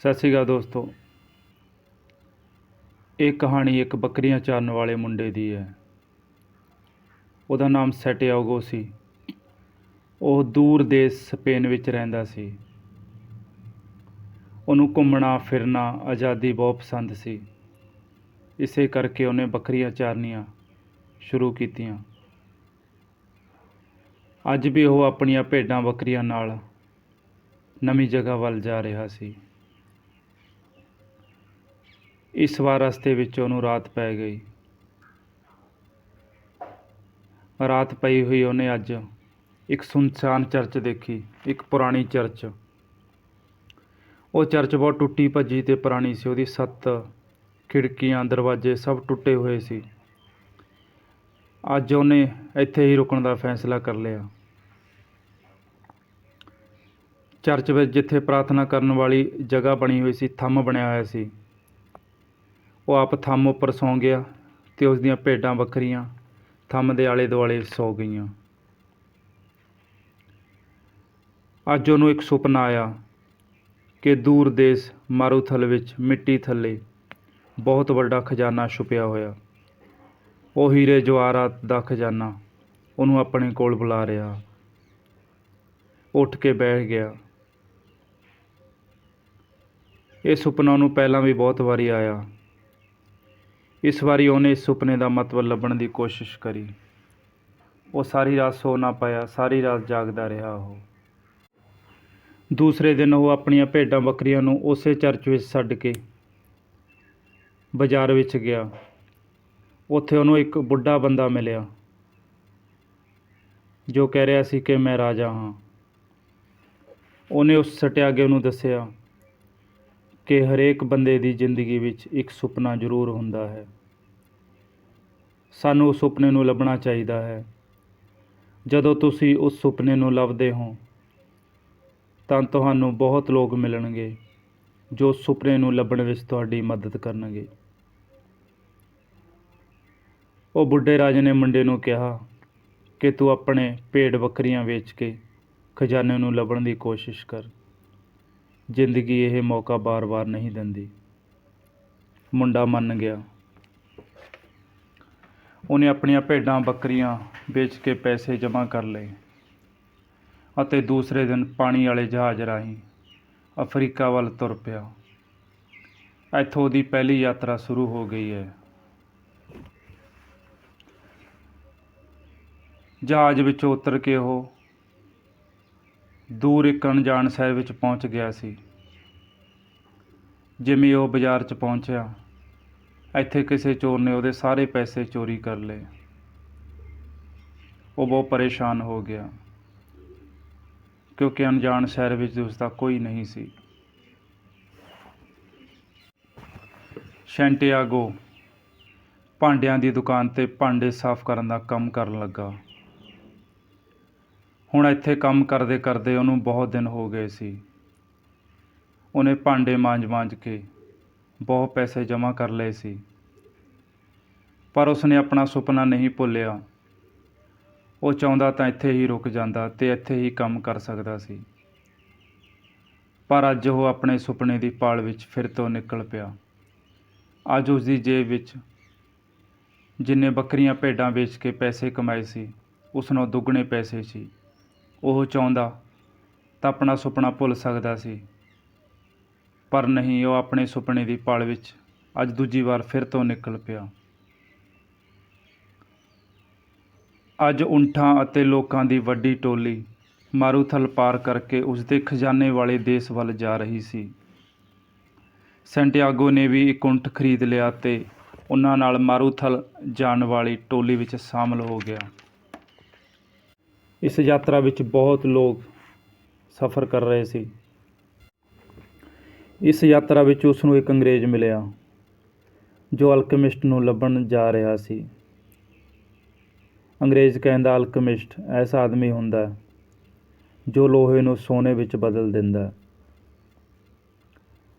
ਸਤਿ ਸ਼੍ਰੀ ਅਕਾਲ ਦੋਸਤੋ। ਇਹ ਕਹਾਣੀ ਇੱਕ ਬੱਕਰੀਆਂ ਚਾਰਨ ਵਾਲੇ ਮੁੰਡੇ ਦੀ ਹੈ। ਉਹਦਾ ਨਾਮ ਸੈਟਿਆਗੋ ਸੀ। ਉਹ ਦੂਰ ਦੇਸ਼ ਸਪੇਨ ਵਿੱਚ ਰਹਿੰਦਾ ਸੀ। ਉਹਨੂੰ ਘੁੰਮਣਾ, ਫਿਰਨਾ, ਆਜ਼ਾਦੀ ਬਹੁਤ ਪਸੰਦ ਸੀ। ਇਸੇ ਕਰਕੇ ਉਹਨੇ ਬੱਕਰੀਆਂ ਚਾਰਨੀਆਂ ਸ਼ੁਰੂ ਕੀਤੀਆਂ। ਅੱਜ ਵੀ ਉਹ ਆਪਣੀਆਂ ਭੇਡਾਂ ਬੱਕਰੀਆਂ ਨਾਲ ਨਵੀਂ ਜਗ੍ਹਾ ਵੱਲ ਜਾ ਰਿਹਾ ਸੀ। ਇਸ ਵਾਰ ਰਸਤੇ ਵਿੱਚ ਉਹਨੂੰ ਰਾਤ ਪੈ ਗਈ। ਰਾਤ ਪਈ ਹੋਈ ਉਹਨੇ ਅੱਜ ਇੱਕ ਸੁਨਸਾਨ ਚਰਚ ਦੇਖੀ, ਇੱਕ ਪੁਰਾਣੀ ਚਰਚ। ਉਹ ਚਰਚ ਬਹੁਤ ਟੁੱਟੀ ਭੱਜੀ ਤੇ ਪੁਰਾਣੀ ਸੀ, ਉਹਦੀ ਸੱਤ ਖਿੜਕੀਆਂ, ਦਰਵਾਜ਼ੇ ਸਭ ਟੁੱਟੇ ਹੋਏ ਸੀ। ਅੱਜ ਉਹਨੇ ਇੱਥੇ ਹੀ ਰੁਕਣ ਦਾ ਫੈਸਲਾ ਕਰ ਲਿਆ। ਚਰਚ ਵਿੱਚ ਜਿੱਥੇ ਪ੍ਰਾਰਥਨਾ ਕਰਨ ਵਾਲੀ ਜਗ੍ਹਾ ਬਣੀ ਹੋਈ ਸੀ, ਥੰਮ ਬਣਿਆ ਹੋਇਆ ਸੀ। ਉਹ ਆਪ ਥੰਮ ਉੱਪਰ ਸੌਂ ਗਿਆ ਤੇ ਉਸ ਦੀਆਂ ਭੇਡਾਂ ਬੱਕਰੀਆਂ ਥੰਮ ਦੇ ਆਲੇ ਦੁਆਲੇ ਸੌ ਗਈਆਂ। ਅੱਜ ਉਹਨੂੰ ਇੱਕ ਸੁਪਨਾ ਆਇਆ ਕਿ ਦੂਰ ਦੇਸ਼ ਮਾਰੂਥਲ ਵਿੱਚ ਮਿੱਟੀ ਥੱਲੇ ਬਹੁਤ ਵੱਡਾ ਖਜ਼ਾਨਾ ਛੁਪਿਆ ਹੋਇਆ। ਉਹ ਹੀਰੇ ਜਵਾਹਰਾਤ ਦਾ ਖਜ਼ਾਨਾ ਉਹਨੂੰ ਆਪਣੇ ਕੋਲ ਬੁਲਾ ਰਿਹਾ। ਉੱਠ ਕੇ ਬੈਠ ਗਿਆ। ਇਹ ਸੁਪਨਾ ਉਹਨੂੰ ਪਹਿਲਾਂ ਵੀ ਬਹੁਤ ਵਾਰੀ ਆਇਆ। ਇਸ ਵਾਰੀ ਉਹਨੇ ਇਸ ਸੁਪਨੇ ਦਾ ਮਤਲਬ ਲੱਭਣ ਦੀ ਕੋਸ਼ਿਸ਼ ਕਰੀ। ਉਹ ਸਾਰੀ ਰਾਤ ਸੋ ਨਾ ਪਾਇਆ, ਸਾਰੀ ਰਾਤ ਜਾਗਦਾ ਰਿਹਾ ਉਹ। ਦੂਸਰੇ ਦਿਨ ਉਹ ਆਪਣੀਆਂ ਭੇਡਾਂ ਬੱਕਰੀਆਂ ਨੂੰ ਉਸੇ ਚਰਚ ਵਿੱਚ ਛੱਡ ਕੇ ਬਾਜ਼ਾਰ ਵਿੱਚ ਗਿਆ। ਉੱਥੇ ਉਹਨੂੰ ਇੱਕ ਬੁੱਢਾ ਬੰਦਾ ਮਿਲਿਆ, ਜੋ ਕਹਿ ਰਿਹਾ ਸੀ ਕਿ ਮੈਂ ਰਾਜਾ ਹਾਂ। ਉਹਨੇ ਉਸ ਸਟਿਆਗੇ ਨੂੰ ਦੱਸਿਆ ਕਿ ਹਰੇਕ ਬੰਦੇ ਦੀ ਜ਼ਿੰਦਗੀ ਵਿੱਚ ਇੱਕ ਸੁਪਨਾ ਜ਼ਰੂਰ ਹੁੰਦਾ ਹੈ। ਸਾਨੂੰ ਉਸ ਸੁਪਨੇ ਨੂੰ ਲੱਭਣਾ ਚਾਹੀਦਾ ਹੈ। ਜਦੋਂ ਤੁਸੀਂ ਉਸ ਸੁਪਨੇ ਨੂੰ ਲੱਭਦੇ ਹੋ, ਤਾਂ ਤੁਹਾਨੂੰ ਬਹੁਤ ਲੋਕ ਮਿਲਣਗੇ ਜੋ ਸੁਪਨੇ ਨੂੰ ਲੱਭਣ ਵਿੱਚ ਤੁਹਾਡੀ ਮਦਦ ਕਰਨਗੇ। ਉਹ ਬੁੱਢੇ ਰਾਜੇ ਨੇ ਮੁੰਡੇ ਨੂੰ ਕਿਹਾ ਕਿ ਤੂੰ ਆਪਣੇ ਭੇਡ ਬੱਕਰੀਆਂ ਵੇਚ ਕੇ ਖਜ਼ਾਨੇ ਨੂੰ ਲੱਭਣ ਦੀ ਕੋਸ਼ਿਸ਼ ਕਰ। ਜ਼ਿੰਦਗੀ ਇਹ ਮੌਕਾ ਬਾਰ-ਬਾਰ ਨਹੀਂ ਦਿੰਦੀ। ਮੁੰਡਾ ਮੰਨ ਗਿਆ। ਉਹਨੇ ਆਪਣੀਆਂ ਭੇਡਾਂ ਬੱਕਰੀਆਂ ਵੇਚ ਕੇ ਪੈਸੇ ਜਮ੍ਹਾਂ ਕਰ ਲਏ ਅਤੇ ਦੂਸਰੇ ਦਿਨ ਪਾਣੀ ਵਾਲੇ ਜਹਾਜ਼ ਰਾਹੀਂ ਅਫਰੀਕਾ ਵੱਲ ਤੁਰ ਪਿਆ। ਇੱਥੋਂ ਦੀ ਪਹਿਲੀ ਯਾਤਰਾ ਸ਼ੁਰੂ ਹੋ ਗਈ ਹੈ। ਜਹਾਜ਼ ਵਿੱਚੋਂ ਉਤਰ ਕੇ ਉਹ ਦੂਰ ਇੱਕ ਅਣਜਾਣ ਸ਼ਹਿਰ ਵਿੱਚ ਪਹੁੰਚ ਗਿਆ ਸੀ। ਜਿਵੇਂ ਉਹ ਬਾਜ਼ਾਰ 'ਚ ਪਹੁੰਚਿਆ, ਇੱਥੇ ਕਿਸੇ ਚੋਰ ਨੇ ਉਹਦੇ ਸਾਰੇ ਪੈਸੇ ਚੋਰੀ ਕਰ ਲਏ। ਉਹ ਬਹੁਤ ਪਰੇਸ਼ਾਨ ਹੋ ਗਿਆ, ਕਿਉਂਕਿ ਅਣਜਾਣ ਸ਼ਹਿਰ ਵਿੱਚ ਉਸ ਦਾ ਕੋਈ ਨਹੀਂ ਸੀ। ਸ਼ੈਂਟੀਆਗੋ ਭਾਂਡਿਆਂ ਦੀ ਦੁਕਾਨ ਤੇ ਭਾਂਡੇ ਸਾਫ਼ ਕਰਨ ਦਾ ਕੰਮ ਕਰਨ ਲੱਗਾ। ਹੁਣ ਇੱਥੇ ਕੰਮ ਕਰਦੇ ਕਰਦੇ ਉਹਨੂੰ ਬਹੁਤ ਦਿਨ ਹੋ ਗਏ ਸੀ। ਉਹਨੇ ਭਾਂਡੇ ਮਾਂਜ-ਮਾਂਜ ਕੇ ਬਹੁਤ ਪੈਸੇ ਜਮ੍ਹਾਂ ਕਰ ਲਏ ਸੀ। ਪਰ ਉਸਨੇ ਆਪਣਾ ਸੁਪਨਾ ਨਹੀਂ ਭੁੱਲਿਆ। ਉਹ ਚਾਹੁੰਦਾ ਤਾਂ ਇੱਥੇ ਹੀ ਰੁਕ ਜਾਂਦਾ ਤੇ ਇੱਥੇ ਹੀ ਕੰਮ ਕਰ ਸਕਦਾ ਸੀ। ਪਰ ਅੱਜ ਉਹ ਆਪਣੇ ਸੁਪਨੇ ਦੀ ਪਾਲ ਵਿੱਚ ਫਿਰ ਤੋਂ ਨਿਕਲ ਪਿਆ। ਅੱਜ ਉਸ ਦੀ ਜੇਬ ਵਿੱਚ ਜਿੰਨੇ ਬੱਕਰੀਆਂ ਭੇਡਾਂ ਵੇਚ ਕੇ ਪੈਸੇ ਕਮਾਏ ਸੀ ਉਸ ਨਾਲੋਂ ਦੁੱਗਣੇ ਪੈਸੇ ਸੀ। ਉਹ ਚਾਹੁੰਦਾ ਤਾਂ ਆਪਣਾ ਸੁਪਨਾ ਭੁੱਲ ਸਕਦਾ ਸੀ। ਪਰ ਨਹੀਂ, ਉਹ ਆਪਣੇ ਸੁਪਨੇ ਦੀ ਪਾਲ ਵਿੱਚ ਅੱਜ ਦੂਜੀ ਵਾਰ ਫਿਰ ਤੋਂ ਨਿਕਲ ਪਿਆ। ਅੱਜ ਉਂਠਾਂ ਅਤੇ ਲੋਕਾਂ ਦੀ ਵੱਡੀ ਟੋਲੀ ਮਾਰੂਥਲ ਪਾਰ ਕਰਕੇ ਉਸ ਦੇ ਖਜ਼ਾਨੇ ਵਾਲੇ ਦੇਸ਼ ਵੱਲ ਜਾ ਰਹੀ ਸੀ। ਸੈਂਟੀਆਗੋ ਨੇ ਵੀ ਇੱਕ ਉਂਠ ਖਰੀਦ ਲਿਆ ਤੇ ਉਹਨਾਂ ਨਾਲ ਮਾਰੂਥਲ ਜਾਣ ਵਾਲੀ ਟੋਲੀ ਵਿੱਚ ਸ਼ਾਮਲ ਹੋ ਗਿਆ। ਇਸ ਯਾਤਰਾ ਵਿੱਚ ਬਹੁਤ ਲੋਕ ਸਫ਼ਰ ਕਰ ਰਹੇ ਸੀ। ਇਸ ਯਾਤਰਾ ਵਿੱਚ ਉਸ ਨੂੰ ਇੱਕ ਅੰਗਰੇਜ਼ ਮਿਲਿਆ, ਜੋ ਅਲਕਮਿਸਟ ਨੂੰ ਲੱਭਣ ਜਾ ਰਿਹਾ ਸੀ। ਅੰਗਰੇਜ਼ ਕਹਿੰਦਾ, ਅਲਕਮਿਸਟ, ਐਸਾ ਆਦਮੀ ਹੁੰਦਾ ਜੋ ਲੋਹੇ ਨੂੰ ਸੋਨੇ ਵਿੱਚ ਬਦਲ ਦਿੰਦਾ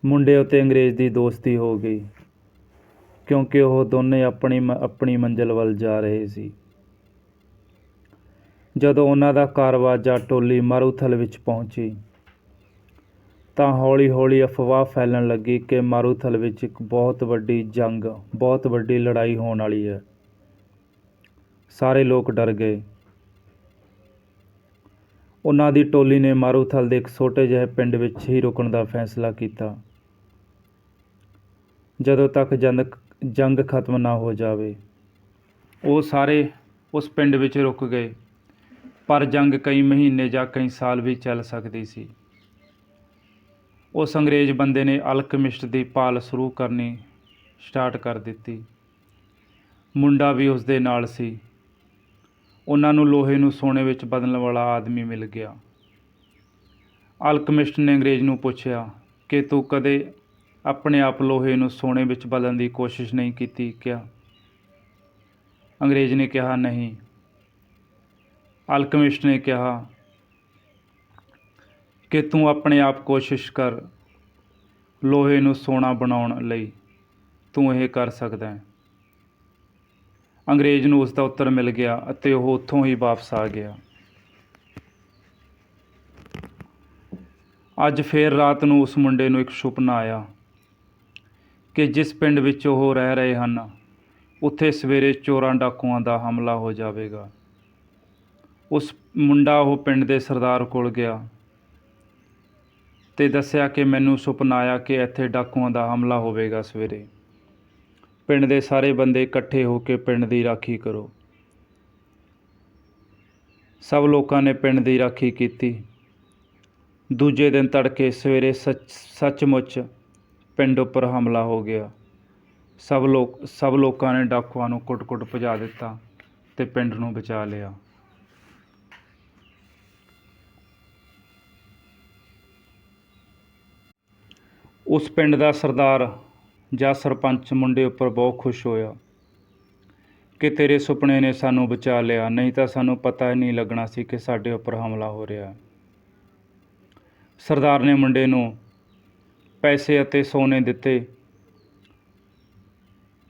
ਮੁੰਡੇ ਅਤੇ ਅੰਗਰੇਜ਼ ਦੀ ਦੋਸਤੀ ਹੋ ਗਈ, ਕਿਉਂਕਿ ਉਹ ਦੋਨੇ ਆਪਣੀ ਮ- ਆਪਣੀ ਮੰਜ਼ਿਲ ਵੱਲ ਜਾ ਰਹੇ ਸੀ। ਜਦੋਂ ਉਹਨਾਂ ਦਾ ਕਾਰਵਾਜ਼ਾ ਟੋਲੀ ਮਾਰੂਥਲ ਵਿੱਚ ਪਹੁੰਚੀ, ਤਾਂ ਹੌਲੀ-ਹੌਲੀ ਅਫਵਾਹ ਫੈਲਣ ਲੱਗੀ ਕਿ ਮਾਰੂਥਲ ਵਿੱਚ ਇੱਕ ਬਹੁਤ ਵੱਡੀ ਜੰਗ, ਬਹੁਤ ਵੱਡੀ ਲੜਾਈ ਹੋਣ ਵਾਲੀ ਹੈ। ਸਾਰੇ ਲੋਕ ਡਰ ਗਏ। ਉਹਨਾਂ ਦੀ ਟੋਲੀ ਨੇ ਮਾਰੂਥਲ ਦੇ ਇੱਕ ਛੋਟੇ ਜਿਹੇ ਪਿੰਡ ਵਿੱਚ ਹੀ ਰੁਕਣ ਦਾ ਫੈਸਲਾ ਕੀਤਾ। ਜਦੋਂ ਤੱਕ ਜੰਗ ਜੰਗ ਖਤਮ ਨਾ ਹੋ ਜਾਵੇ, ਉਹ ਸਾਰੇ ਉਸ ਪਿੰਡ ਵਿੱਚ ਰੁਕ ਗਏ। ਪਰ ਜੰਗ ਕਈ ਮਹੀਨੇ ਜਾਂ ਕਈ ਸਾਲ ਵੀ ਚੱਲ ਸਕਦੀ ਸੀ। ਉਸ ਅੰਗਰੇਜ਼ ਬੰਦੇ ਨੇ ਅਲਕਮਿਸਟ ਦੀ ਭਾਲ ਸ਼ੁਰੂ ਕਰਨੀ ਸਟਾਰਟ ਕਰ ਦਿੱਤੀ। ਮੁੰਡਾ ਵੀ ਉਸ ਦੇ ਨਾਲ ਸੀ। ਉਹਨਾਂ ਨੂੰ ਲੋਹੇ ਨੂੰ ਸੋਨੇ ਵਿੱਚ ਬਦਲਣ ਵਾਲਾ ਆਦਮੀ ਮਿਲ ਗਿਆ। ਅਲਕਮਿਸਟ ਨੇ ਅੰਗਰੇਜ਼ ਨੂੰ ਪੁੱਛਿਆ ਕਿ ਤੂੰ ਕਦੇ ਆਪਣੇ ਆਪ ਲੋਹੇ ਨੂੰ ਸੋਨੇ ਵਿੱਚ ਬਦਲਣ ਦੀ ਕੋਸ਼ਿਸ਼ ਨਹੀਂ ਕੀਤੀ ਕਿਆ? ਅੰਗਰੇਜ਼ ਨੇ ਕਿਹਾ, ਨਹੀਂ। ਅਲਕਮਿਸਟ ਨੇ ਕਿਹਾ ਕਿ ਤੂੰ ਆਪਣੇ ਆਪ ਕੋਸ਼ਿਸ਼ ਕਰ ਲੋਹੇ ਨੂੰ ਸੋਨਾ ਬਣਾਉਣ ਲਈ। ਤੂੰ ਇਹ ਕਰ ਸਕਦਾ ਹੈ। ਅੰਗਰੇਜ਼ ਨੂੰ ਉਸ ਦਾ ਉੱਤਰ ਮਿਲ ਗਿਆ ਅਤੇ ਉਹ ਉੱਥੋਂ ਹੀ ਵਾਪਸ ਆ ਗਿਆ। ਅੱਜ ਫੇਰ ਰਾਤ ਨੂੰ ਉਸ ਮੁੰਡੇ ਨੂੰ ਇੱਕ ਸੁਪਨਾ ਆਇਆ ਕਿ ਜਿਸ ਪਿੰਡ ਵਿੱਚ ਉਹ ਰਹਿ ਰਹੇ ਹਨ, ਉੱਥੇ ਸਵੇਰੇ ਚੋਰਾਂ ਡਾਕੂਆਂ ਦਾ ਹਮਲਾ ਹੋ ਜਾਵੇਗਾ। ਉਸ ਮੁੰਡਾ ਉਹ ਪਿੰਡ ਦੇ ਸਰਦਾਰ ਕੋਲ ਗਿਆ ਤੇ ਦੱਸਿਆ ਕਿ ਮੈਨੂੰ ਸੁਪਨਾ ਆਇਆ ਕਿ ਇੱਥੇ ਡਾਕੂਆਂ ਦਾ ਹਮਲਾ ਹੋਵੇਗਾ ਸਵੇਰੇ। ਪਿੰਡ ਦੇ ਸਾਰੇ ਬੰਦੇ ਇਕੱਠੇ ਹੋ ਕੇ ਪਿੰਡ ਦੀ ਰਾਖੀ ਕਰੋ। ਸਭ ਲੋਕਾਂ ਨੇ ਪਿੰਡ ਦੀ ਰਾਖੀ ਕੀਤੀ। ਦੂਜੇ ਦਿਨ ਤੜਕੇ ਸਵੇਰੇ ਸੱਚ, ਸੱਚਮੁੱਚ ਪਿੰਡ ਉੱਪਰ ਹਮਲਾ ਹੋ ਗਿਆ। ਸਭ ਲੋਕ, ਸਭ ਲੋਕਾਂ ਨੇ ਡਾਕੂਆਂ ਨੂੰ ਕੁੱਟ-ਕੁੱਟ ਭਜਾ ਦਿੱਤਾ ਤੇ ਪਿੰਡ ਨੂੰ ਬਚਾ ਲਿਆ। ਉਸ ਪਿੰਡ ਦਾ ਸਰਦਾਰ ਜਾਂ ਸਰਪੰਚ ਮੁੰਡੇ ਉੱਪਰ ਬਹੁਤ ਖੁਸ਼ ਹੋਇਆ ਕਿ ਤੇਰੇ ਸੁਪਨੇ ਨੇ ਸਾਨੂੰ ਬਚਾ ਲਿਆ, ਨਹੀਂ ਤਾਂ ਸਾਨੂੰ ਪਤਾ ਹੀ ਨਹੀਂ ਲੱਗਣਾ ਸੀ ਕਿ ਸਾਡੇ ਉੱਪਰ ਹਮਲਾ ਹੋ ਰਿਹਾ ਸਰਦਾਰ ਨੇ ਮੁੰਡੇ ਨੂੰ ਪੈਸੇ ਅਤੇ ਸੋਨੇ ਦਿੱਤੇ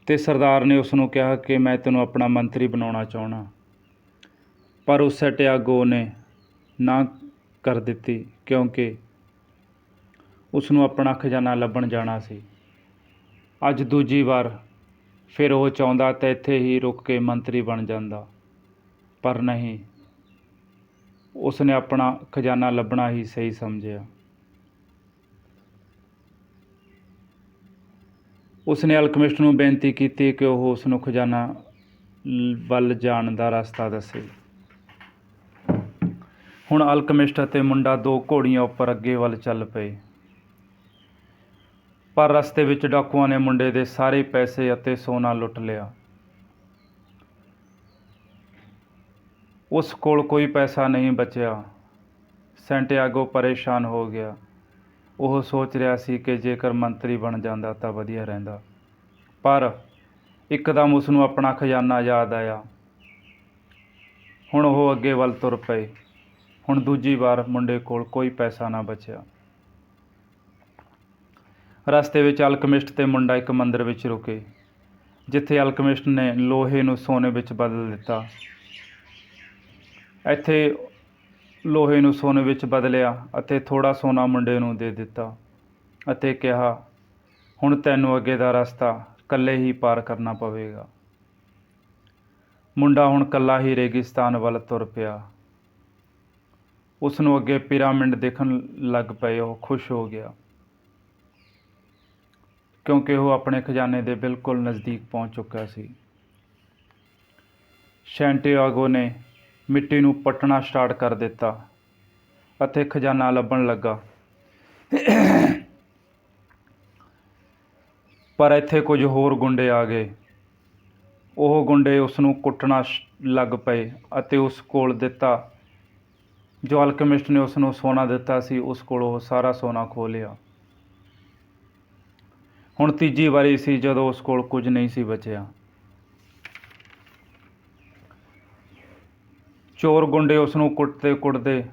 ਤੇ ਸਰਦਾਰ ਨੇ ਉਸ ਨੂੰ ਕਿਹਾ ਕਿ ਮੈਂ ਤੈਨੂੰ ਆਪਣਾ ਮੰਤਰੀ ਬਣਾਉਣਾ ਚਾਹਣਾ ਪਰ ਉਸ ਸਟਿਆਗੋ ਨੇ ਨਾ ਕਰ ਦਿੱਤੀ, ਕਿਉਂਕਿ ਉਸ ਨੂੰ ਆਪਣਾ ਖਜ਼ਾਨਾ ਲੱਭਣ ਜਾਣਾ ਸੀ। ਅੱਜ ਦੂਜੀ ਵਾਰ ਫਿਰ ਉਹ ਚਾਹੁੰਦਾ ਤਾਂ ਇੱਥੇ ਹੀ ਰੁਕ ਕੇ ਮੰਤਰੀ ਬਣ ਜਾਂਦਾ। ਪਰ ਨਹੀਂ ਉਸ ਨੇ ਆਪਣਾ ਖਜ਼ਾਨਾ ਲੱਭਣਾ ਹੀ ਸਹੀ ਸਮਝਿਆ। ਉਸ ਨੇ ਅਲਕਮਿਸਟ ਨੂੰ ਬੇਨਤੀ ਕੀਤੀ ਕਿ ਉਹ ਉਸ ਨੂੰ ਖਜ਼ਾਨਾ ਵੱਲ ਜਾਣ ਦਾ ਰਸਤਾ ਦੱਸੇ। ਹੁਣ ਅਲਕਮਿਸਟ ਅਤੇ ਮੁੰਡਾ ਦੋ ਘੋੜੀਆਂ ਉੱਪਰ ਅੱਗੇ ਵੱਲ ਚੱਲ ਪਏ। ਪਰ ਰਸਤੇ ਵਿੱਚ ਡਾਕੂਆਂ ਨੇ ਮੁੰਡੇ ਦੇ ਸਾਰੇ ਪੈਸੇ ਅਤੇ ਸੋਨਾ ਲੁੱਟ ਲਿਆ। ਉਸ ਕੋਲ ਕੋਈ ਪੈਸਾ ਨਹੀਂ ਬਚਿਆ। ਸੈਂਟੀਆਗੋ ਪਰੇਸ਼ਾਨ ਹੋ ਗਿਆ। ਉਹ ਸੋਚ ਰਿਹਾ ਸੀ ਕਿ ਜੇਕਰ ਮੰਤਰੀ ਬਣ ਜਾਂਦਾ ਤਾਂ ਵਧੀਆ ਰਹਿੰਦਾ। ਪਰ ਇੱਕਦਮ ਉਸ ਨੂੰ ਆਪਣਾ ਖਜ਼ਾਨਾ ਯਾਦ ਆਇਆ। ਹੁਣ ਉਹ ਅੱਗੇ ਵੱਲ ਤੁਰ ਪਏ। ਹੁਣ ਦੂਜੀ ਵਾਰ ਮੁੰਡੇ ਕੋਲ ਕੋਈ ਪੈਸਾ ਨਾ ਬਚਿਆ। ਰਸਤੇ ਵਿੱਚ ਅਲਕਮਿਸਟ ਤੇ ਮੁੰਡਾ ਇੱਕ ਮੰਦਿਰ ਵਿੱਚ ਰੁਕੇ, ਜਿੱਥੇ ਅਲਕਮਿਸਟ ਨੇ ਲੋਹੇ ਨੂੰ ਸੋਨੇ ਵਿੱਚ ਬਦਲ ਦਿੱਤਾ। ਇੱਥੇ ਲੋਹੇ ਨੂੰ ਸੋਨੇ ਵਿੱਚ ਬਦਲਿਆ ਅਤੇ ਥੋੜਾ ਸੋਨਾ ਮੁੰਡੇ ਨੂੰ ਦੇ ਦਿੱਤਾ ਅਤੇ ਕਿਹਾ, ਹੁਣ ਤੈਨੂੰ ਅੱਗੇ ਦਾ ਰਸਤਾ ਇਕੱਲੇ ਹੀ ਪਾਰ ਕਰਨਾ ਪਵੇਗਾ। ਮੁੰਡਾ ਹੁਣ ਇਕੱਲਾ ਹੀ ਰੇਗਿਸਤਾਨ ਵੱਲ ਤੁਰ ਪਿਆ। ਉਸ ਨੂੰ ਅੱਗੇ ਪਿਰਾਮਿਡ ਦੇਖਣ ਲੱਗ ਪਏ, ਉਹ ਖੁਸ਼ ਹੋ ਗਿਆ। ਕਿਉਂਕਿ ਉਹ ਆਪਣੇ ਖਜ਼ਾਨੇ ਦੇ ਬਿਲਕੁਲ ਨਜ਼ਦੀਕ ਪਹੁੰਚ ਚੁੱਕਾ ਸੀ। ਸ਼ੈਂਟੀਆਗੋ ਨੇ ਮਿੱਟੀ ਨੂੰ ਪੱਟਣਾ ਸਟਾਰਟ ਕਰ ਦਿੱਤਾ ਅਤੇ ਖਜ਼ਾਨਾ ਲੱਭਣ ਲੱਗਾ। ਪਰ ਇੱਥੇ ਕੁਝ ਹੋਰ ਗੁੰਡੇ ਆ ਗਏ। ਉਹ ਗੁੰਡੇ ਉਸ ਨੂੰ ਕੁੱਟਣਾ ਸ਼- ਲੱਗ ਪਏ ਅਤੇ ਉਸ ਕੋਲ ਦਿੱਤਾ। ਜੋ ਅਲਕਮਿਸਟ ਨੇ ਉਸ ਨੂੰ ਸੋਨਾ ਦਿੱਤਾ ਸੀ, ਉਸ ਕੋਲ ਉਹ ਸਾਰਾ ਸੋਨਾ ਖੋਹ ਲਿਆ। ਹੁਣ ਤੀਜੀ ਵਾਰੀ ਸੀ ਜਦੋਂ ਉਸ ਕੋਲ ਕੁਝ ਨਹੀਂ ਸੀ ਬਚਿਆ। ਚੋਰ ਗੁੰਡੇ ਉਸ ਨੂੰ ਕੁੱਟਦੇ ਕੁੱਟਦੇ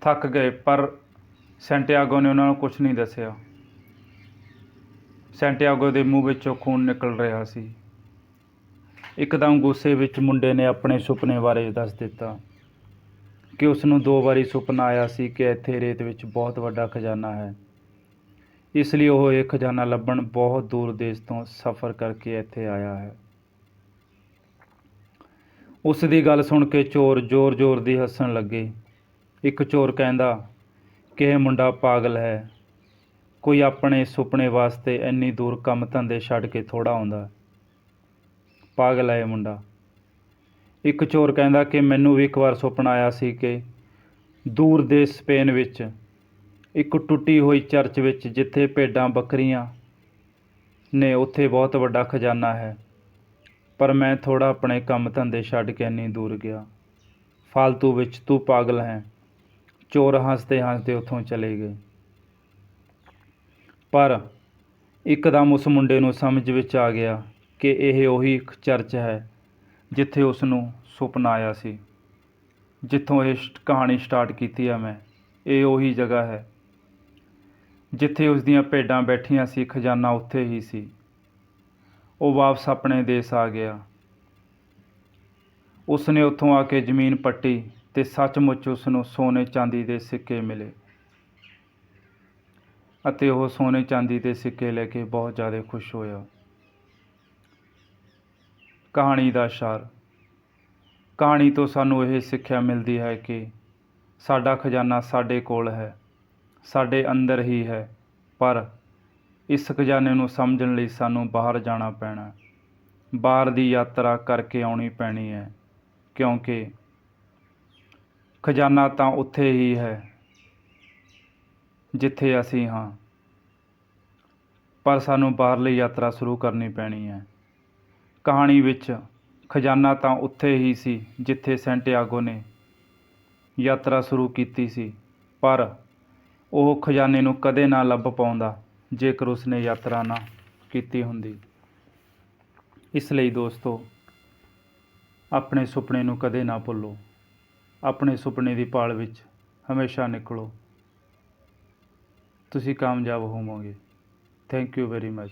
ਥੱਕ ਗਏ, ਪਰ ਸੈਂਟੀਆਗੋ ਨੇ ਉਹਨਾਂ ਨੂੰ ਕੁਝ ਨਹੀਂ ਦੱਸਿਆ। ਸੈਂਟੀਆਗੋ ਦੇ ਮੂੰਹ ਵਿੱਚੋਂ ਖੂਨ ਨਿਕਲ ਰਿਹਾ ਸੀ। ਇੱਕਦਮ ਗੁੱਸੇ ਵਿੱਚ ਮੁੰਡੇ ਨੇ ਆਪਣੇ ਸੁਪਨੇ ਬਾਰੇ ਦੱਸ ਦਿੱਤਾ ਕਿ ਉਸ ਨੂੰ ਦੋ ਵਾਰੀ ਸੁਪਨਾ ਆਇਆ ਸੀ ਕਿ ਇੱਥੇ ਰੇਤ ਵਿੱਚ ਬਹੁਤ ਵੱਡਾ ਖਜ਼ਾਨਾ ਹੈ। ਇਸ ਲਈ ਉਹ ਇਹ ਖਜ਼ਾਨਾ ਲੱਭਣ ਬਹੁਤ ਦੂਰ ਦੇਸ਼ ਤੋਂ ਸਫ਼ਰ ਕਰਕੇ ਇੱਥੇ ਆਇਆ ਹੈ। ਉਸ ਦੀ ਗੱਲ ਸੁਣ ਕੇ ਚੋਰ ਜ਼ੋਰ-ਜ਼ੋਰ ਦੀ ਹੱਸਣ ਲੱਗੇ। ਇੱਕ ਚੋਰ ਕਹਿੰਦਾ, ਕਿ ਇਹ ਮੁੰਡਾ ਪਾਗਲ ਹੈ। ਕੋਈ ਆਪਣੇ ਸੁਪਨੇ ਵਾਸਤੇ ਇੰਨੀ ਦੂਰ ਕੰਮ ਧੰਦੇ ਛੱਡ ਕੇ ਥੋੜਾ ਆਉਂਦਾ। ਪਾਗਲ ਹੈ ਇਹ ਮੁੰਡਾ। ਇੱਕ ਚੋਰ ਕਹਿੰਦਾ ਕਿ ਮੈਨੂੰ ਵੀ ਇੱਕ ਵਾਰ ਸੁਪਨਾ ਆਇਆ ਸੀ ਕਿ ਦੂਰ ਦੇਸ਼ ਸਪੇਨ ਵਿੱਚ ਇੱਕ ਟੁੱਟੀ ਹੋਈ ਚਰਚ ਵਿੱਚ ਜਿੱਥੇ ਭੇਡਾਂ ਬੱਕਰੀਆਂ ਨੇ, ਉੱਥੇ ਬਹੁਤ ਵੱਡਾ ਖਜ਼ਾਨਾ ਹੈ। ਪਰ ਮੈਂ ਥੋੜਾ ਆਪਣੇ ਕੰਮ ਧੰਦੇ ਛੱਡ ਕੇ ਇੰਨੀ ਦੂਰ ਗਿਆ। ਫालतू ਵਿੱਚ ਤੂੰ ਪਾਗਲ ਹੈ। ਚੋਰ ਹੱਸਦੇ ਹੱਸਦੇ ਉੱਥੋਂ ਚਲੇ ਗਏ। ਪਰ ਇੱਕਦਮ ਉਸ ਮੁੰਡੇ ਨੂੰ ਸਮਝ ਵਿੱਚ ਆ ਗਿਆ ਕਿ ਇਹ ਉਹੀ ਇੱਕ ਚਰਚ ਹੈ ਜਿੱਥੇ ਉਸ ਨੂੰ ਸੁਪਨਾ ਆਇਆ ਸੀ। ਜਿੱਥੋਂ ਇਹ ਕਹਾਣੀ ਸਟਾਰਟ ਕੀਤੀ ਆ ਮੈਂ। ਇਹ ਉਹੀ ਜਗ੍ਹਾ ਹੈ ਜਿੱਥੇ ਉਸ ਦੀਆਂ ਭੇਡਾਂ ਬੈਠੀਆਂ ਸੀ, ਖਜ਼ਾਨਾ ਉੱਥੇ ਹੀ ਸੀ। ਉਹ ਵਾਪਸ ਆਪਣੇ ਦੇਸ਼ ਆ ਗਿਆ। ਉਸ ਨੇ ਉੱਥੋਂ ਆ ਕੇ ਜ਼ਮੀਨ ਪੱਟੀ ਤੇ ਸੱਚਮੁੱਚ ਉਸ ਨੂੰ ਸੋਨੇ ਚਾਂਦੀ ਦੇ ਸਿੱਕੇ ਮਿਲੇ ਅਤੇ ਉਹ ਸੋਨੇ ਚਾਂਦੀ ਦੇ ਸਿੱਕੇ ਲੈ ਕੇ ਬਹੁਤ ਜ਼ਿਆਦਾ ਖੁਸ਼ ਹੋਇਆ। ਕਹਾਣੀ ਦਾ ਸਾਰ ਕਹਾਣੀ ਤੋਂ ਸਾਨੂੰ ਇਹ ਸਿੱਖਿਆ ਮਿਲਦੀ ਹੈ ਕਿ ਸਾਡਾ ਖਜ਼ਾਨਾ ਸਾਡੇ ਕੋਲ ਹੈ। ਸਾਡੇ ਅੰਦਰ ਹੀ ਹੈ, ਪਰ ਇਸ ਖਜ਼ਾਨੇ ਨੂੰ ਸਮਝਣ ਲਈ ਸਾਨੂੰ ਬਾਹਰ ਜਾਣਾ ਪੈਣਾ ਬਾਹਰ ਦੀ ਯਾਤਰਾ ਕਰਕੇ ਆਉਣੀ ਪੈਣੀ ਹੈ, ਕਿਉਂਕਿ ਖਜ਼ਾਨਾ ਤਾਂ ਉੱਥੇ ਹੀ ਹੈ ਜਿੱਥੇ ਅਸੀਂ ਹਾਂ। ਪਰ ਸਾਨੂੰ ਬਾਹਰਲੀ ਯਾਤਰਾ ਸ਼ੁਰੂ ਕਰਨੀ ਪੈਣੀ ਹੈ। ਕਹਾਣੀ ਵਿੱਚ ਖਜ਼ਾਨਾ ਤਾਂ ਉੱਥੇ ਹੀ ਸੀ ਜਿੱਥੇ ਸੈਂਟੀਆਗੋ ਨੇ ਯਾਤਰਾ ਸ਼ੁਰੂ ਕੀਤੀ ਸੀ, ਪਰ ਉਹ ਖਜ਼ਾਨੇ ਨੂੰ ਕਦੇ ਨਾ ਲੱਭ ਪਾਉਂਦਾ, ਜੇਕਰ ਉਸਨੇ ਯਾਤਰਾ ਨਾ ਕੀਤੀ ਹੁੰਦੀ। ਇਸ ਲਈ ਦੋਸਤੋ, ਆਪਣੇ ਸੁਪਨੇ ਨੂੰ ਕਦੇ ਨਾ ਭੁੱਲੋ। ਆਪਣੇ ਸੁਪਨੇ ਦੀ ਭਾਲ ਵਿੱਚ ਹਮੇਸ਼ਾ ਨਿਕਲੋ। ਤੁਸੀਂ ਕਾਮਯਾਬ ਹੋਵੋਗੇ। Thank you very much